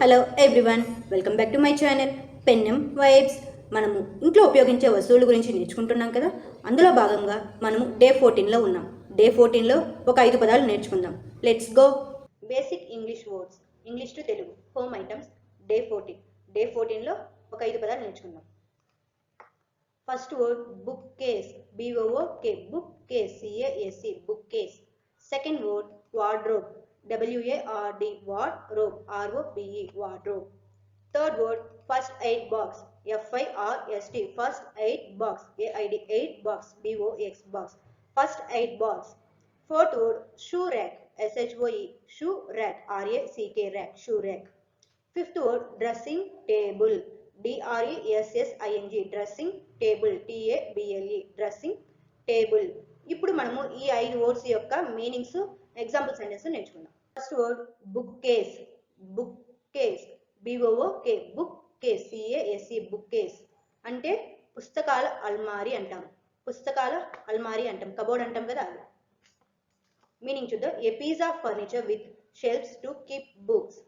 Hello everyone welcome back to my channel Pennem vibes మనము ఇంట్లో ఉపయోగించే వస్తువుల గురించి నేర్చుకుంటున్నాం కదా? అందులో భాగంగా మనము డే ఫోర్టీన్లో ఉన్నాం. డే ఫోర్టీన్లో ఒక ఐదు పదాలు నేర్చుకుందాం. Let's go basic English words English to Telugu. Home items day fourteen day ఫోర్టీన్లో ఒక ఐదు పదాలు నేర్చుకుందాం. First word book case B O O K book case C A S E book case second word wardrobe W A R D wardrobe R O B E wardrobe third word first aid box F I R S T first aid box A I D aid box B O X box first aid box fourth word shoe rack S H O E shoe rack R A C K rack shoe rack fifth word dressing table డిఆర్ఈఎస్ఎస్ఐఎన్జి dressing table టిఏబిఎల్ఈ dressing table ఇప్పుడు మనము ఈ ఐదు words యొక్క meanings example sentence నేర్చుకుందాం. First word book case. Book case. B O O K book case. C A S E book case. అంటే పుస్తకాల అల్మారి అంటాం. పుస్తకాల అల్మారి అంటాం. కబోర్డ్ అంటాం కదా అది. మీనింగ్ చూద్దాం. A piece of furniture with shelves to keep books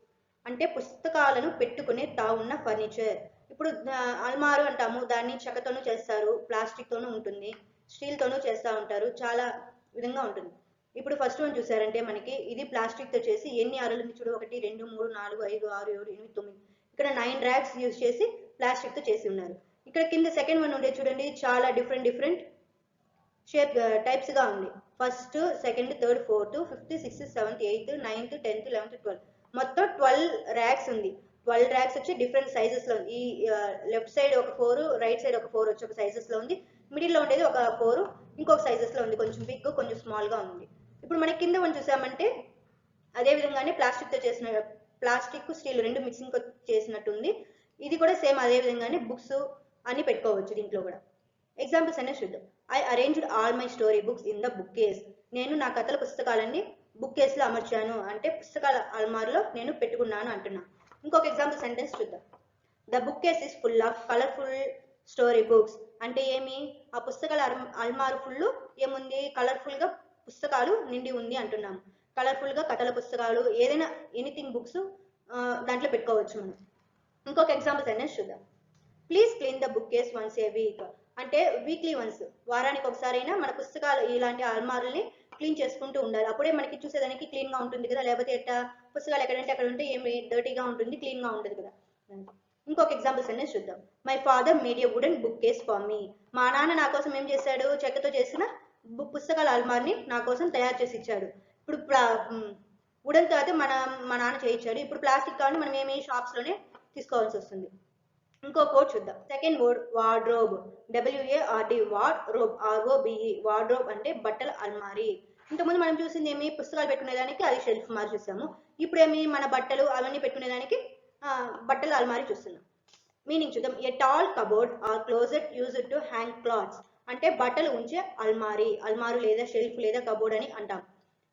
అంటే పుస్తకాలను పెట్టుకునే తావున్న ఫర్నిచర్ ఇప్పుడు అల్మారు అంటాము. దాన్ని చెక్కతోనూ చేస్తారు. ప్లాస్టిక్తోనూ ఉంటుంది. స్టీల్తోనూ చేస్తూ ఉంటారు. చాలా విధంగా ఉంటుంది. ఇప్పుడు ఫస్ట్ వన్ చూసారంటే మనకి ఇది ప్లాస్టిక్తో చేసి ఎన్ని అరలు ఉంది చూడు? ఒకటి రెండు మూడు నాలుగు ఐదు ఆరు ఏడు ఎనిమిది తొమ్మిది. ఇక్కడ నైన్ ర్యాక్స్ యూజ్ చేసి ప్లాస్టిక్తో చేసి ఉన్నారు. ఇక్కడ కింద సెకండ్ వన్ ఉండే చూడండి చాలా డిఫరెంట్ డిఫరెంట్ షేప్ టైప్స్గా ఉంది. First second third fourth fifth sixth seventh eighth ninth tenth eleventh twelfth మొత్తం ట్వెల్వ్ ర్యాక్స్ ఉంది. ట్వెల్వ్ ర్యాక్స్ వచ్చి డిఫరెంట్ సైజెస్లో ఉంది. ఈ uh, లెఫ్ట్ సైడ్ ఒక ఫోర్ రైట్ సైడ్ ఒక ఫోర్ వచ్చి ఒక సైజెస్లో ఉంది. మిడిల్లో ఉండేది ఒక ఫోర్ ఇంకొక సైజెస్లో ఉంది. కొంచెం బిగ్ కొంచెం స్మాల్గా ఉంది. ఇప్పుడు మనకి కింద వన్ చూసామంటే అదే విధంగానే ప్లాస్టిక్తో చేసిన ప్లాస్టిక్ స్టీల్ రెండు మిక్సింగ్ చేసినట్టుంది. ఇది కూడా సేమ్ అదే విధంగానే బుక్స్ అన్ని పెట్టుకోవచ్చు దీంట్లో కూడా. ఎగ్జాంపుల్స్ అనేది చూద్దాం. I arranged all my story books in the book case నేను నా కథల పుస్తకాలన్నీ బుక్ కేసులో అమర్చాను. అంటే పుస్తకాల అల్మారులో నేను పెట్టుకున్నాను అంటున్నా. ఇంకొక ఎగ్జాంపుల్ సెంటెన్స్ చూద్దాం. The book case is full of colourful story books అంటే ఏమి? ఆ పుస్తకాల అల్మారు ఫుల్ ఏముంది? కలర్ఫుల్గా పుస్తకాలు నిండి ఉంది అంటున్నాము కలర్ఫుల్గా కథల పుస్తకాలు ఏదైనా ఎనీథింగ్ బుక్స్ దాంట్లో పెట్టుకోవచ్చు మనం. ఇంకొక ఎగ్జాంపుల్ సెంటెన్స్ చూద్దాం. Please clean the book case once a week అంటే వీక్లీ వన్స్ వారానికి ఒకసారైనా మన పుస్తకాలు ఇలాంటి అల్మారుల్ని క్లీన్ చేసుకుంటూ ఉండాలి. అప్పుడే మనకి చూసేదానికి క్లీన్గా ఉంటుంది కదా. లేకపోతే ఎట్టా పుస్తకాలు ఎక్కడంటే అక్కడ ఉంటే ఏమి డర్టీగా ఉంటుంది క్లీన్గా ఉంటుంది కదా. ఇంకొక ఎగ్జాంపుల్ సెంటెన్స్ చూద్దాం. My father made a wooden book case for me మా నాన్న నా కోసం ఏం చేశాడు? చెక్కతో చేసిన పుస్తకాల అల్మార్ని నా కోసం తయారు చేసి ఇచ్చాడు. ఇప్పుడు వుడెన్తో అయితే మన మా నాన్న చేయించాడు ఇప్పుడు ప్లాస్టిక్ కానీ మనం ఏమి షాప్స్లోనే తీసుకోవాల్సి వస్తుంది. ఇంకో కోడ్ చూద్దాం. Second word wardrobe. W A R D wardrobe R O B E wardrobe. అంటే బట్టల అల్మారి. ఇంతకుముందు మనం చూసింది ఏమి? పుస్తకాలు పెట్టుకునేదానికి అది షెల్ఫ్ మారి చూసాము. ఇప్పుడు ఏమి? మన బట్టలు అవన్నీ పెట్టుకునేదానికి దానికి బట్టల అల్మారి చూస్తున్నాం. మీనింగ్ చూద్దాం. A tall cupboard or closet used to hang clothes. అంటే బట్టలు ఉంచే అల్మారి అల్మారు లేదా షెల్ఫ్ లేదా కబోర్డ్ అని అంటాం.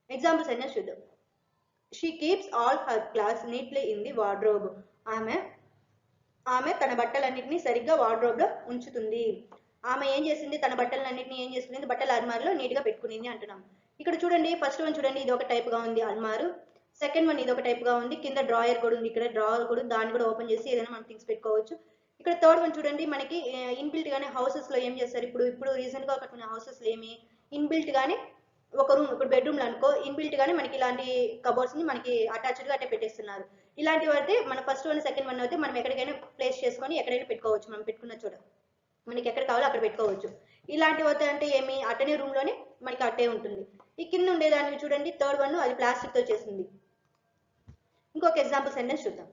ఎగ్జాంపుల్స్ అయినా చూద్దాం. She keeps all her clothes neatly in the wardrobe ఆమె ఆమె తన బట్టలన్నిటిని సరిగ్గా వార్డ్రోబ్లో ఉంచుతుంది. ఆమె ఏం చేసింది? తన బట్టలన్నింటినీ ఏం చేస్తుంది? బట్టల అల్మారిలో నీట్గా పెట్టుకునింది అంటున్నాం. ఇక్కడ చూడండి ఫస్ట్ వన్ చూడండి ఇది ఒక టైప్గా ఉంది అల్మారు. సెకండ్ వన్ ఇది ఒక టైప్గా ఉంది. కింద డ్రాయర్ కూడా ఉంది. ఇక్కడ డ్రాయర్ కూడా దాన్ని కూడా ఓపెన్ చేసి ఏదైనా మనం థింగ్స్ పెట్టుకోవచ్చు. ఇక్కడ థర్డ్ వన్ చూడండి మనకి ఇన్బిల్ట్ గానే హౌసెస్లో ఏం చేస్తారు? ఇప్పుడు ఇప్పుడు రీసెంట్గా కట్టుకున్న హౌసెస్లో ఏమి? ఇన్బిల్ట్ గానే ఒక రూమ్ ఇప్పుడు బెడ్రూమ్లో అనుకో ఇన్బిల్ట్ గానే మనకి ఇలాంటి కబోర్డ్స్ని మనకి అటాచ్డ్గా అట్టే పెట్టేస్తున్నారు. ఇలాంటివి అయితే మన ఫస్ట్ వన్ సెకండ్ వన్ అయితే మనం ఎక్కడికైనా ప్లేస్ చేసుకొని ఎక్కడైనా పెట్టుకోవచ్చు. మనం పెట్టుకున్న చోట. మనకి ఎక్కడ కావాలో అక్కడ పెట్టుకోవచ్చు. ఇలాంటివి అయితే అంటే ఏమి? అట్టనే రూమ్లోనే మనకి అట్టే ఉంటుంది. ఈ కింద ఉండేదాన్ని చూడండి థర్డ్ వన్ అది ప్లాస్టిక్తో చేసింది. ఇంకొక ఎగ్జాంపుల్ సెంటెన్స్ చూద్దాం.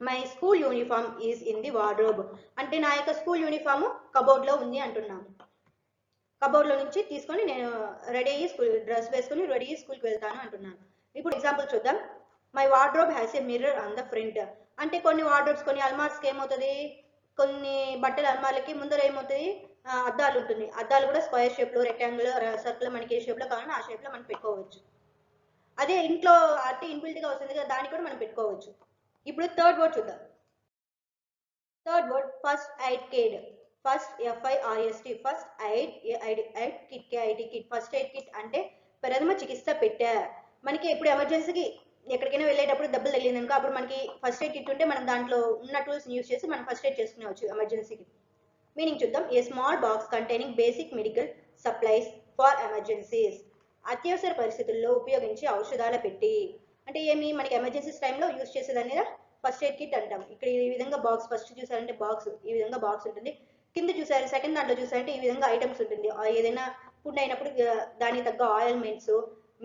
My school uniform is in the wardrobe అంటే నా యొక్క స్కూల్ యూనిఫామ్ కబోర్డ్లో ఉంది అంటున్నాను. కబోర్డ్లో నుంచి తీసుకొని నేను రెడీ అయ్యి స్కూల్ డ్రెస్ వేసుకొని రెడీ అయ్యి స్కూల్కి వెళ్తాను అంటున్నాను. ఇప్పుడు ఎగ్జాంపుల్ చూద్దాం. My wardrobe has a mirror on the front అంటే కొన్ని వార్డ్రోబ్స్ కొన్ని అల్మార్స్కి ఏమవుతుంది? కొన్ని బట్టల అల్మార్లకి ముందర ఏమవుతుంది? అద్దాలు ఉంటుంది. అద్దాలు కూడా స్క్వేర్ షేప్లో రెక్టాంగిల్ సర్కిల్ మనకి ఏ షేప్లో కావాలన్నా ఆ షేప్లో మనం పెట్టుకోవచ్చు. అదే ఇంట్లో అంటే ఇన్బిల్ట్గా వస్తుంది కదా దాన్ని కూడా మనం పెట్టుకోవచ్చు. ఇప్పుడు థర్డ్ వర్డ్ చూద్దాం. Third word first aid kit. First F I R S T first aid A I D aid kit K I T kit first aid kit అంటే ప్రథమ చికిత్స పెట్టా. మనకి ఇప్పుడు ఎమర్జెన్సీకి ఎక్కడికైనా వెళ్ళేటప్పుడు దెబ్బలు తగిలింది అనుకో అప్పుడు మనకి ఫస్ట్ ఎయిడ్ కిట్ ఉంటే మనం దాంట్లో ఉన్న టూల్స్ యూస్ చేసి మనం ఫస్ట్ ఎయిడ్ చేసుకునేవచ్చు ఎమర్జెన్సీకి. మీనింగ్ చూద్దాం. A small box containing basic medical supplies for emergencies అత్యవసర పరిస్థితుల్లో ఉపయోగించే ఔషధాల పెట్టి. అంటే ఏమి మనకి ఎమర్జెన్సీస్ టైంలో యూస్ చేసేదాన్ని ఫస్ట్ ఎయిడ్ కిట్ అంటాం. ఇక్కడ ఈ విధంగా బాక్స్ ఫస్ట్ చూసారంటే బాక్స్ ఈ విధంగా బాక్స్ ఉంటుంది. కింద చూసారు సెకండ్ దాంట్లో చూసారంటే ఈ విధంగా ఐటమ్స్ ఉంటుంది. ఏదైనా ఫుడ్ అయినప్పుడు దానికి తగ్గ ఆయిల్మెంట్స్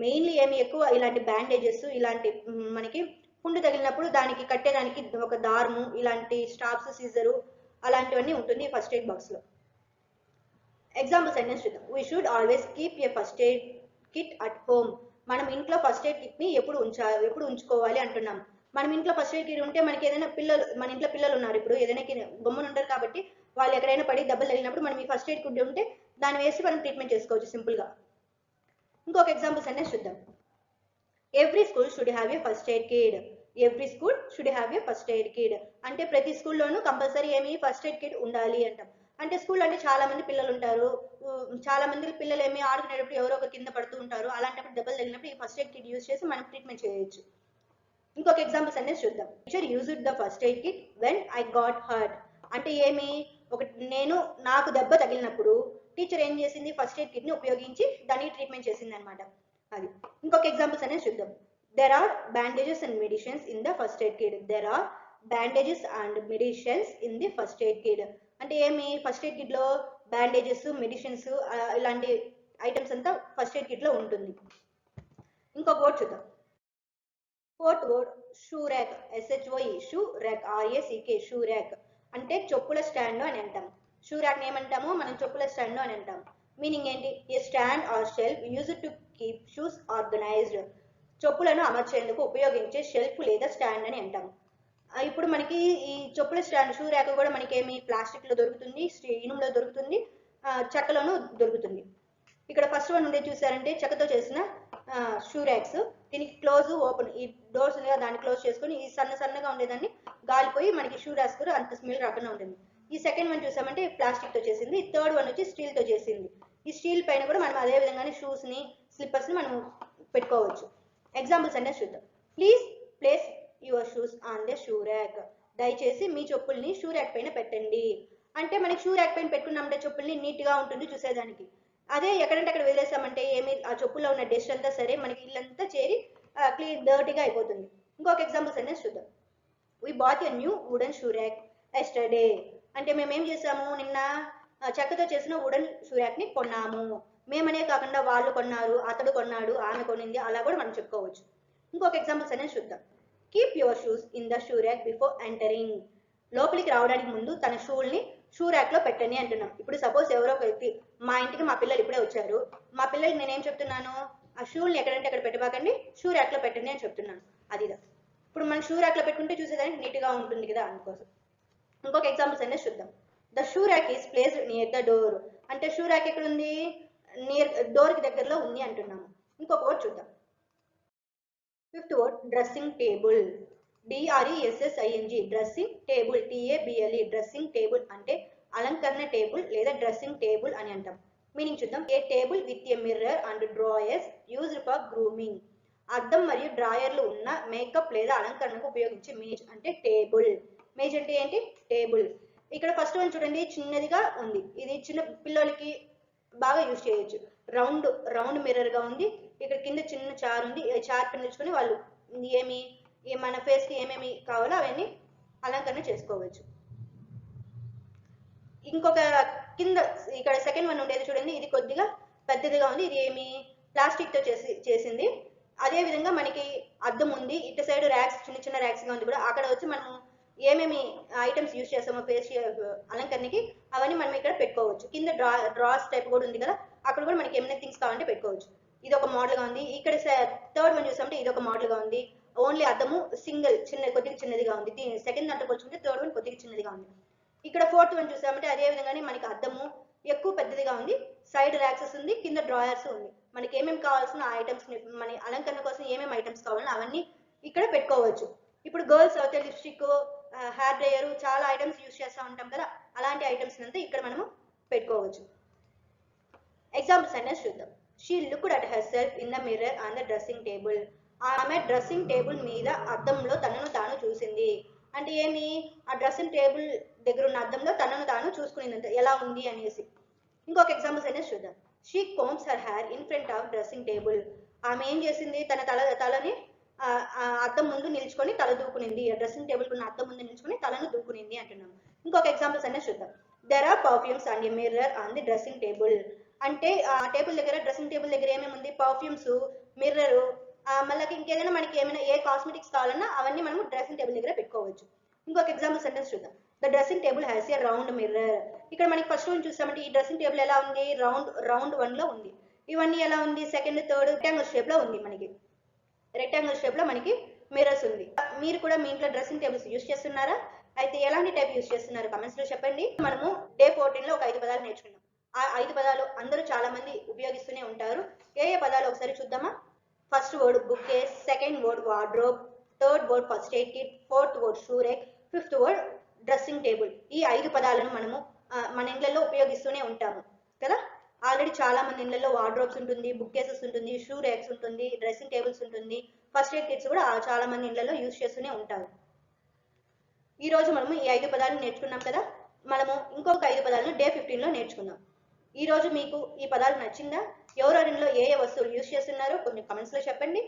మెయిన్లీ ఏమి ఎక్కువ ఇలాంటి బ్యాండేజెస్ ఇలాంటి మనకి పుండు తగిలినప్పుడు దానికి కట్టేదానికి ఒక దార్ము ఇలాంటి స్టాప్స్ సీజరు అలాంటివన్నీ ఉంటుంది ఫస్ట్ ఎయిడ్ బాక్స్లో. ఎగ్జాంపుల్ సెంటెన్స్ చూద్దాం. We should always keep a first aid kit at home మనం ఇంట్లో ఫస్ట్ ఎయిడ్ కిట్ని ఎప్పుడు ఉంచాలి ఎప్పుడు ఉంచుకోవాలి అంటున్నాం. మనం ఇంట్లో ఫస్ట్ ఎయిడ్ కిట్ ఉంటే మనకి ఏదైనా పిల్లలు మన ఇంట్లో పిల్లలు ఉన్నారు. ఇప్పుడు ఏదైనా కి- గమ్మున ఉంటారు కాబట్టి వాళ్ళు ఎక్కడైనా పడి దెబ్బలు తగిలినప్పుడు మనం ఈ ఫస్ట్ ఎయిడ్ కిట్ ఉంటే దాన్ని వేసి మనం ట్రీట్మెంట్ చేసుకోవచ్చు సింపుల్గా. ఇంకొక ఎగ్జాంపుల్స్ సెంటెన్స్ చూద్దాం. Every school should have a first aid kit every school should have a first aid kit అంటే ప్రతి స్కూల్లోనూ కంపల్సరీ ఏమి ఫస్ట్ ఎయిడ్ కిడ్ ఉండాలి అంటాం. అంటే స్కూల్ అంటే చాలా మంది పిల్లలు ఉంటారు చాలా మంది పిల్లలు ఏమి ఆడుకునేటప్పుడు ఎవరో ఒక కింద పడుతూ ఉంటారు. అలాంటప్పుడు దెబ్బలు తగిలినప్పుడు ఈ ఫస్ట్ ఎయిడ్ కిట్ యూజ్ చేసి మనం ట్రీట్మెంట్ చేయొచ్చు. ఇంకొక ఎగ్జాంపుల్స్ అనేది చూద్దాం. Teacher use the first aid kit when I got hurt అంటే ఏమి? ఒక నేను నాకు దెబ్బ తగిలినప్పుడు టీచర్ ఏం చేసింది? ఫస్ట్ ఎయిడ్ కిట్ని ఉపయోగించి దానికి ట్రీట్మెంట్ చేసింది అనమాట అది. ఇంకొక ఎగ్జాంపుల్స్ అనేది చూద్దాం. There are bandages and medicines in the first aid kit there are bandages and medicines in the first aid kit అంటే ఏమి? ఫస్ట్ ఎయిడ్ కిట్లో బ్యాండేజెస్ మెడిసిన్స్ ఇలాంటి ఐటమ్స్ అంతా ఫస్ట్ ఎయిడ్ కిట్లో ఉంటుంది. ఇంకొక వర్డ్ చూద్దాం. Fourth word shoe rack S H O E shoe rack R A C K shoe rack అంటే చెప్పుల స్టాండ్ అని అంటాం. షూ ర్యాక్ ఏమంటాము? మనం చెప్పుల స్టాండ్ అని అంటాం. మీనింగ్ ఏంటి? A stand or shelf use to keep shoes organized చెప్పులను అమర్చేందుకు ఉపయోగించే షెల్ఫ్ లేదా స్టాండ్ అని అంటాం. ఇప్పుడు మనకి ఈ చెప్పుల స్టాండ్ షూ ర్యాక్ కూడా మనకి ఏమి ప్లాస్టిక్లో దొరుకుతుంది ఇనుములో దొరుకుతుంది చెక్కలోనూ దొరుకుతుంది. ఇక్కడ ఫస్ట్ వన్ ఉండే చూసారంటే చెక్కతో చేసిన షూ ర్యాక్స్ దీనికి క్లోజ్ ఓపెన్ ఈ డోర్స్ ఉంది దాన్ని క్లోజ్ చేసుకొని ఈ సన్న సన్నగా ఉండేదాన్ని గాలిపోయి మనకి షూ ర్యాక్స్ కూడా అంత స్మెల్ రాకుండా ఉంటుంది. ఈ సెకండ్ వన్ చూసామంటే ప్లాస్టిక్తో చేసింది థర్డ్ వన్ వచ్చి స్టీల్తో చేసింది. ఈ స్టీల్ పైన కూడా మనం అదే విధంగానే షూస్ని స్లిప్పర్స్ని మనం పెట్టుకోవచ్చు. ఎగ్జాంపుల్స్ అంటే చూద్దాం. Please place your shoes on the shoe rack దయచేసి మీ చెప్పుల్ని షూ ర్యాక్ పైన పెట్టండి. అంటే మనకి షూ ర్యాక్ పైన పెట్టుకున్నామంటే చెప్పుల్ని నీట్గా ఉంటుంది చూసేదానికి. అదే ఎక్కడంటే అక్కడ వదిలేసామంటే ఏమి ఆ చెప్పుల్లో ఉన్న డస్ట్ అంతా సరే మనకి ఇల్లంతా చేరి క్లీన్ డర్టీగా అయిపోతుంది. ఇంకొక ఎగ్జాంపుల్ సెంటెన్స్ చూద్దాం. We bought a new wooden shoe rack yesterday అంటే మేము ఏం చేసాము? నిన్న చెక్కతో చేసిన వుడెన్ షూ ర్యాక్ని కొన్నాము. మేమనే కాకుండా వాళ్ళు కొన్నారు అతడు కొన్నాడు ఆమె కొనింది అలా కూడా మనం చెప్పుకోవచ్చు. ఇంకొక ఎగ్జాంపుల్ సెంటెన్స్ చూద్దాం. Keep your shoes in the shoe rack before entering లోపలికి రావడానికి ముందు తన షూల్ని షూ ర్యాక్లో పెట్టండి అంటున్నాం. ఇప్పుడు సపోజ్ ఎవరో ఒక వ్యక్తి మా ఇంటికి మా పిల్లలు ఇప్పుడే వచ్చారు. మా పిల్లలకి నేనేం చెప్తున్నాను? ఆ షూల్ని ఎక్కడంటే అక్కడ పెట్టబాకండి షూ ర్యాక్లో పెట్టండి అని చెప్తున్నాను. అది ఇప్పుడు మనం షూ ర్యాక్లో పెట్టుకుంటే చూసేదానికి నీట్గా ఉంటుంది కదా అందుకోసం. ఇంకొక ఎగ్జాంపుల్స్ అనేది చూద్దాం. The shoe rack is place near the door అంటే షూ ర్యాక్ ఎక్కడ ఉంది? నియర్ డోర్కి దగ్గరలో ఉంది అంటున్నాము. ఇంకొక వర్డ్ చూద్దాం. Fifth word dressing table డిఆర్ఈఎస్ఎస్ఐఎన్జి dressing table టిఏబిఎల్ఈ dressing table అంటే అలంకరణ టేబుల్ లేదా డ్రెస్సింగ్ టేబుల్ అని అంటాం. మీనింగ్ చూద్దాం. A table with a mirror and drawers used for grooming అద్దం మరియు డ్రాయర్లు ఉన్న మేకప్ లేదా అలంకరణకు ఉపయోగించే మేజ్ అంటే టేబుల్ మేజ్ అంటే ఏంటి? టేబుల్ ఇక్కడ ఫస్ట్ వన్ చూడండి చిన్నదిగా ఉంది. ఇది చిన్న పిల్లలకి బాగా యూజ్ చేయొచ్చు. రౌండ్ రౌండ్ మిర్రర్గా ఉంది. ఇక్కడ కింద చిన్న చార్ ఉంది. చార్ పైన నిల్చుకొని వాళ్ళు ఏమి ఏ మన ఫేస్కి ఏమేమి కావాలో అవన్నీ అలంకరణ చేసుకోవచ్చు. ఇంకొక కింద ఇక్కడ సెకండ్ వన్ ఉండేది చూడండి. ఇది కొద్దిగా పెద్దదిగా ఉంది. ఇది ఏమి ప్లాస్టిక్తో చేసి చేసింది. అదే విధంగా మనకి అద్దం ఉంది. ఇటు సైడ్ ర్యాక్స్ చిన్న చిన్న ర్యాక్స్గా ఉంది కూడా. అక్కడ వచ్చి మనం ఏమేమి ఐటమ్స్ యూస్ చేస్తామో ఫేషియల్ అలంకరణకి అవన్నీ మనం ఇక్కడ పెట్టుకోవచ్చు. కింద డ్రా డ్రాస్ టైప్ కూడా ఉంది కదా. అక్కడ కూడా మనకి ఏమైనా థింగ్స్ కావాలంటే పెట్టుకోవచ్చు. ఇది ఒక మోడల్గా ఉంది. ఇక్కడ థర్డ్ వన్ చూసామంటే ఇది ఒక మోడల్గా ఉంది. ఓన్లీ అద్దము సింగిల్ చిన్న కొద్దిగా చిన్నదిగా ఉంది. సెకండ్ దాంట్లో పోల్చుకుంటే థర్డ్ వన్ కొద్దిగా చిన్నదిగా ఉంది. ఇక్కడ ఫోర్త్ వన్ చూసామంటే అదే విధంగానే మనకి అద్దము ఎక్కువ పెద్దదిగా ఉంది. సైడ్ ర్యాక్సెస్ ఉంది కింద డ్రాయర్స్ ఉంది. మనకి ఏమేమి కావాల్సిన ఐటమ్స్ మన అలంకరణ కోసం ఏమేమి ఐటమ్స్ కావాలని అవన్నీ ఇక్కడ పెట్టుకోవచ్చు. ఇప్పుడు గర్ల్స్ అయితే లిప్స్టిక్ హెయిర్ డ్రైయర్ చాలా ఐటమ్స్ యూస్ చేస్తూ ఉంటాం కదా అలాంటి ఐటమ్స్ అంతా ఇక్కడ మనము పెట్టుకోవచ్చు. ఎగ్జాంపుల్స్ అనేది చూద్దాం. She looked at herself in the mirror on the dressing table ఆమె డ్రెస్సింగ్ టేబుల్ మీద అద్దంలో తనను తాను చూసింది. అంటే ఏమి? ఆ డ్రెస్సింగ్ టేబుల్ దగ్గర ఉన్న అద్దంలో తనను తాను చూసుకునిందంట. ఎలా ఉంది అనేసి. ఇంకొక ఎగ్జాంపుల్స్ సెంటెన్స్ చూద్దాం. She combs her hair in front of dressing table ఆమె ఏం చేసింది? తన తల తలని అద్దం ముందు నిల్చుకొని తల దూకునింది. డ్రెస్సింగ్ టేబుల్ ఉన్న అద్దం ముందు నిల్చుకొని తలను దూకునింది అంటున్నాం. ఇంకొక ఎగ్జాంపుల్స్ సెంటెన్స్ చూద్దాం. There are perfumes and a mirror on the dressing table అంటే ఆ టేబుల్ దగ్గర డ్రెస్సింగ్ టేబుల్ దగ్గర ఏమేమి ఉంది? పర్ఫ్యూమ్స్ మిర్రర్ మళ్ళీ ఇంకేదైనా మనకి ఏమైనా ఏ కాస్మెటిక్స్ కావాలన్నా అవన్నీ మనం డ్రెస్సింగ్ టేబుల్ దగ్గర పెట్టుకోవచ్చు. ఇంకొక ఎగ్జాంపుల్ సెంటెన్స్ చూద్దాం. The dressing table has a round mirror. ఇక్కడ మనకి ఫస్ట్ వన్ చూసామంటే ఈ డ్రెస్సింగ్ టేబుల్ ఎలా ఉంది? రౌండ్ రౌండ్ వన్లో ఉంది. ఇవన్నీ ఎలా ఉంది? సెకండ్ థర్డ్ రెక్టాంగిల్ షేప్లో ఉంది మనకి. రెక్టాంగిల్ షేప్లో మనకి మిర్రర్స్ ఉంది. మీరు కూడా మీ ఇంట్లో డ్రెస్సింగ్ టేబుల్స్ యూస్ చేస్తున్నారా? అయితే ఎలాంటి టైప్ యూస్ చేస్తున్నారు? కమెంట్స్లో చెప్పండి. మనము డే ఫోర్టీన్లో ఒక ఐదు పదాలు నేర్చుకున్నాం. ఆ ఐదు పదాలు అందరూ చాలా మంది ఉపయోగిస్తూనే ఉంటారు. ఏ ఏ పదాలు ఒకసారి చూద్దామా? First word book case second word wardrobe third word first aid kit fourth word shoe rack fifth word dressing table ఈ ఐదు పదాలను మనము మన ఇళ్ళలో ఉపయోగిస్తూనే ఉంటాము కదా? ఆల్రెడీ చాలా మంది ఇళ్ళలో వార్డ్రోబ్స్ ఉంటుంది బుక్ కేసెస్ ఉంటుంది షూ రేక్స్ ఉంటుంది డ్రెస్సింగ్ టేబుల్స్ ఉంటుంది. ఫస్ట్ ఎయిడ్ కిట్స్ కూడా చాలా మంది ఇళ్ళలో యూజ్ చేస్తూనే ఉంటారు. ఈ రోజు మనము ఈ ఐదు పదాలను నేర్చుకున్నాం కదా? మనము ఇంకొక ఐదు పదాలను డే ఫిఫ్టీన్లో నేర్చుకుందాం. ఈరోజు మీకు ఈ పదాలు నచ్చిందా? ఎవరెవరిలో ఏ ఏ వస్తువులు యూస్ చేస్తున్నారో కొంచెం కమెంట్స్లో చెప్పండి.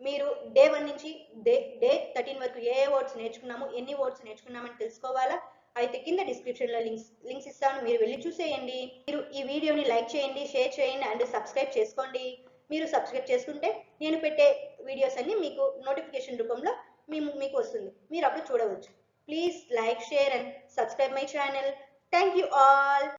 మీరు డే వన్ నుంచి డే డే థర్టీన్ వరకు ఏ ఏ వర్డ్స్ నేర్చుకున్నాము ఎన్ని వర్డ్స్ నేర్చుకున్నామని తెలుసుకోవాలా? అయితే కింద డిస్క్రిప్షన్లో లింక్స్ లింక్స్ ఇస్తాను. మీరు వెళ్ళి చూసేయండి. మీరు ఈ వీడియోని లైక్ చేయండి షేర్ చేయండి అండ్ సబ్స్క్రైబ్ చేసుకోండి. మీరు సబ్స్క్రైబ్ చేసుకుంటే నేను పెట్టే వీడియోస్ అన్ని మీకు నోటిఫికేషన్ రూపంలో మేము మీకు వస్తుంది. మీరు అప్పుడు చూడవచ్చు. Please like share and subscribe my channel thank you all